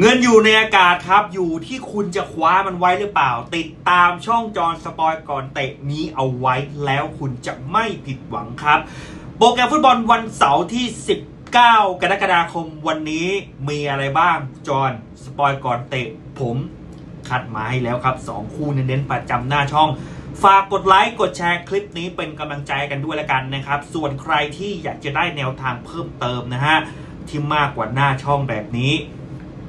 เงินอยู่ในอากาศครับ อยู่ที่คุณจะคว้ามันไว้หรือเปล่า ติดตามช่องจอนสปอยก่อนเตะนี้เอาไว้แล้วคุณจะไม่ผิดหวังครับ โปรแกรมฟุตบอลวันเสาร์ที่ 19 กรกฎาคมวันนี้มีอะไรบ้างจอนสปอยก่อนเตะผมคัดมาให้แล้วครับ 2 คู่เน้นๆประจำหน้าช่องฝากกดไลค์ กดแชร์คลิปนี้เป็นกำลังใจกันด้วยละกันนะครับ ส่วนใครที่อยากจะได้แนวทางเพิ่มเติมนะฮะ ที่มากกว่าหน้าช่องแบบนี้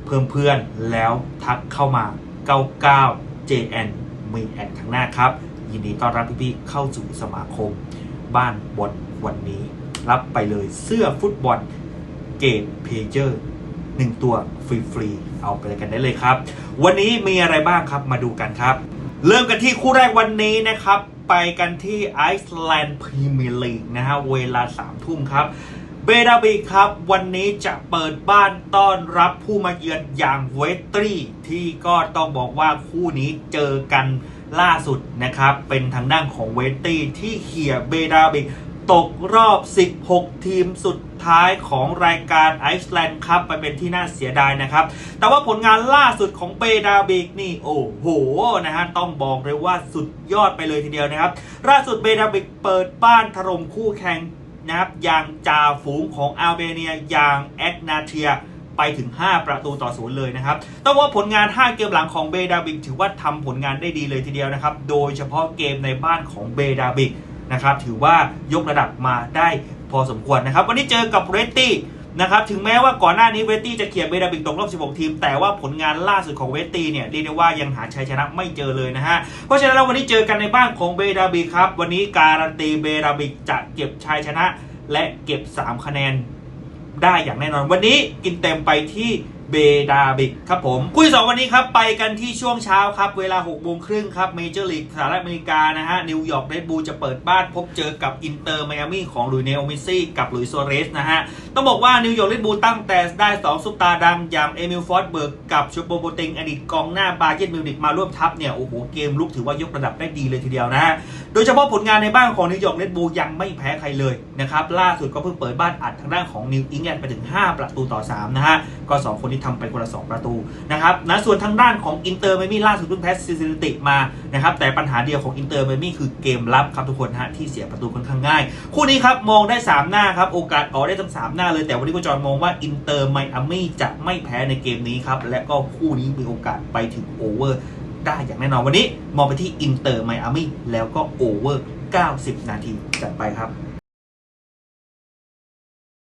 เพิ่มเพื่อนแล้วทักเข้ามา 99 JN มีแอดทางหน้าครับ ยินดีต้อนรับพี่ๆเข้าสู่สมาคม บ้านบอลวันนี้ รับไปเลยเสื้อฟุตบอลเกตเพเจอร์หนึ่งตัวฟรีๆเอาไปเลยกันได้เลยครับ วันนี้มีอะไรบ้างครับมาดูกันครับ เริ่มกันที่คู่แรกวันนี้นะครับ ไปกันที่ไอซ์แลนด์พรีเมียร์ลีกนะฮะเวลา3ทุ่มครับ เบดาบิกครับวันนี้จะเปิดบ้านต้อนรับผู้มาเยือนอย่างเวสตรีที่ก็ต้องบอกว่าคู่นี้เจอกันล่าสุดนะครับ เป็นทางด้านของเวสตรีที่เขี่ยเบดาบิกตกรอบ 16 ทีมสุดท้ายของรายการไอซ์แลนด์ครับไปเป็นที่น่าเสียดายนะครับ แต่ว่าผลงานล่าสุดของเบดาบิกนี่ โอ้โหนะฮะต้องบอกเลยว่าสุดยอดไปเลยทีเดียวนะครับล่าสุดเบดาบิกเปิดบ้านถล่มคู่แข่ง นะครับอย่างจ่าฝูงของอาร์เบเนียอย่างแอดนาเทียไปถึง 5 ประตูต่อศูนย์เลยนะครับ ต้องว่าผลงาน 5 เกมหลังของเบดาบิกถือว่าทำผลงานได้ดีเลยทีเดียวนะครับ โดยเฉพาะเกมในบ้านของเบดาบิกนะครับ ถือว่ายกระดับมาได้พอสมควรนะครับ วันนี้เจอกับเรตตี้ นะครับถึงแม้ว่าก่อนหน้านี้เวตตี้จะเขี่ยเบดาบิกตกรอบ 16 ทีม แต่ว่าผลงานล่าสุดของเวตตี้เนี่ยเรียกได้ว่ายังหาชัยชนะไม่เจอเลยนะฮะ เพราะฉะนั้นเราววันนี้เจอกันในบ้านของเบดาบิกครับ วันนี้การันตีเบดาบิกจะเก็บชัยชนะ และเก็บ 3 คะแนนได้อย่างแน่นอน วันนี้กินเต็มไปที่ เบดาบิกครับผมคู่ที่สองวันนี้ครับ ไปกันที่ช่วงเช้าครับ เวลา6โมงครึ่งครับเมเจอร์ลีกสหรัฐอเมริกานะฮะ นิวยอร์กเรดบูลจะเปิดบ้านพบเจอกับอินเตอร์ไมอามี่ของลุยเนโอมิซี่กับลุยโซเรสนะฮะ ต้องบอกว่านิวยอร์กเรดบูลตั้งแต่ได้2ซุปตาร์ดัง อย่างเอมิลฟอร์ดเบิร์กกับชูโปโบติงอดีตกองหน้าบาเยนมิวนิกมาร่วมทัพเนี่ยโอ้โหเกมลุกถือว่ายกระดับได้ดีเลยทีเดียวนะฮะโดยเฉพาะผลงานในบ้านของนิวยอร์กเรดบูลยังไม่แพ้ใครเลยนะครับล่าสุดก็เพิ่งเปิดบ้านอัดทางด้านของนิวอิงแลนด์ไปถึง 5 ประตูต่อ3นะฮะก็ 2 คนที่ทำไปคนละ2ประตูนะครับนะส่วนทางด้านของอินเตอร์ไมมี่ล่าสุดเพิ่งแพ้ซิซิลิติมานะครับแต่ปัญหาเดียวของอินเตอร์ไมมี่คือเกมรับครับทุกคนฮะที่เสียประตูค่อนข้างง่าย คู่นี้ครับมองได้ 3 หน้าครับโอกาสออกได้ทั้ง3หน้าเลยแต่วันนี้ก็จอนมองว่าอินเตอร์ไมอามี่จะไม่แพ้ในเกมนี้ครับและก็คู่นี้มีโอกาสไปถึงโอเวอร์ได้อย่างแน่นอนวันนี้มองไปที่อินเตอร์ไมอามี่แล้วก็โอเวอร์ 90 นาทีจัดไปครับ